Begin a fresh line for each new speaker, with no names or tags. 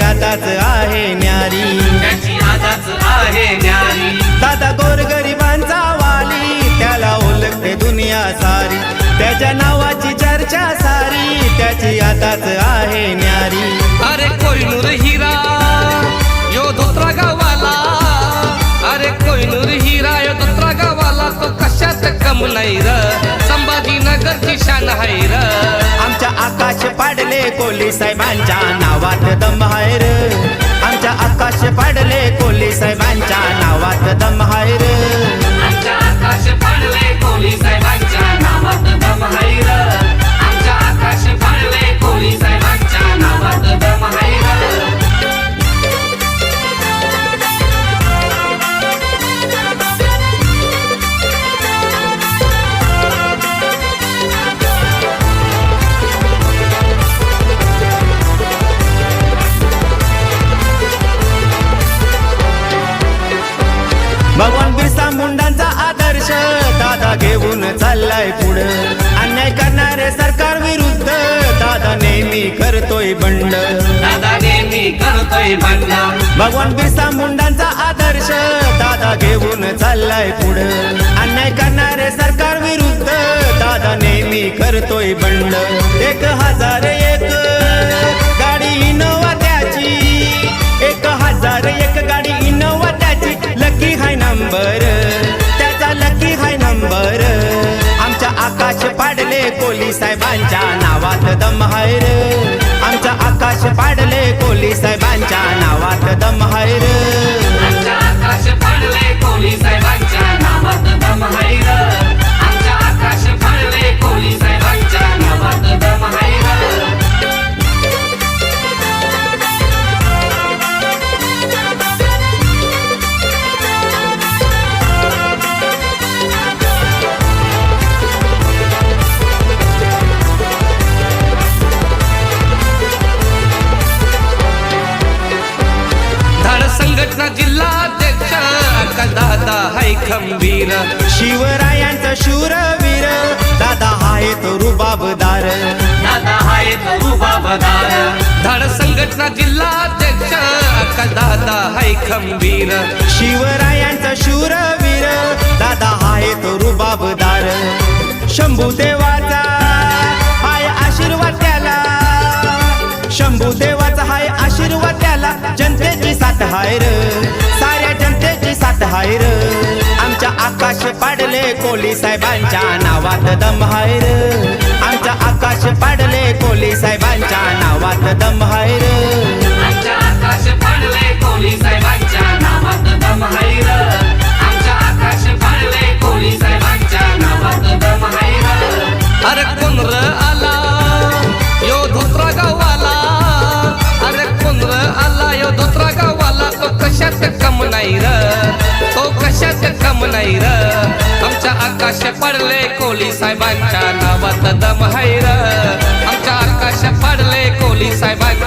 आताच आहे न्यारी.
त्याची आजाच आहे न्यारी.
दादा गोरगरिबांचा वाली त्याला ओळखते दुनिया सारी. त्याच्या नावाची चर्चा सारी त्याची आताच आहे न्यारी.
अरे कोयनूर हिरा यो धोत्रा गावाला. अरे कोयनूर हिरा यो धोत्रा गावाला तो कशात कम नाही र? संभाजीनगरची शान आहे र.
पाडले कोली साहेबांच्या नावात दम हायर आमच्या आकाश पाडले कोली साहेबांच्या नावात दम हायर घेऊन चाललाय पुढं. अन्याय करणारे सरकार विरुद्ध. दादा नेहमी करतोय बंड.
दादा नेहमी करतोय बंड.
भगवान बिरसा मुंडांचा आदर्श. दादा घेऊन चाललाय पुढं. अन्याय करणारे सरकार विरुद्ध. दादा नेहमी करतोय बंड. एक हजार कोली साहेबांच्या नावात दम हाय रे. आमच्या आकाश
खंबीर
शिवरायांचा शूरवीर. दादा हाय तो रुबाबदार.
दादा हाय तो रुबाबदार. धाड संघटना जिल्हा अध्यक्ष. अक्का दादा हाय खंबीर.
शिवरायांचा शूरवीर. दादा हाय तो रुबाबदार. शंभू देवाचा हाय आशीर्वाद त्याला शंभू देवाचा हाय आशीर्वाद त्याला जनतेची साथ हाय र. साऱ्या जनतेची साथ हाय र. आमच्या आकाश पाडले कोली साहेबांच्या नावात दम हाय र. आकाश पाडले कोली साहेबांच्या नावात आमच्या आकाश पडले कोली साहेबांच्या नावात दम हैर आमच्या आकाश पडले कोली साहेबांच्या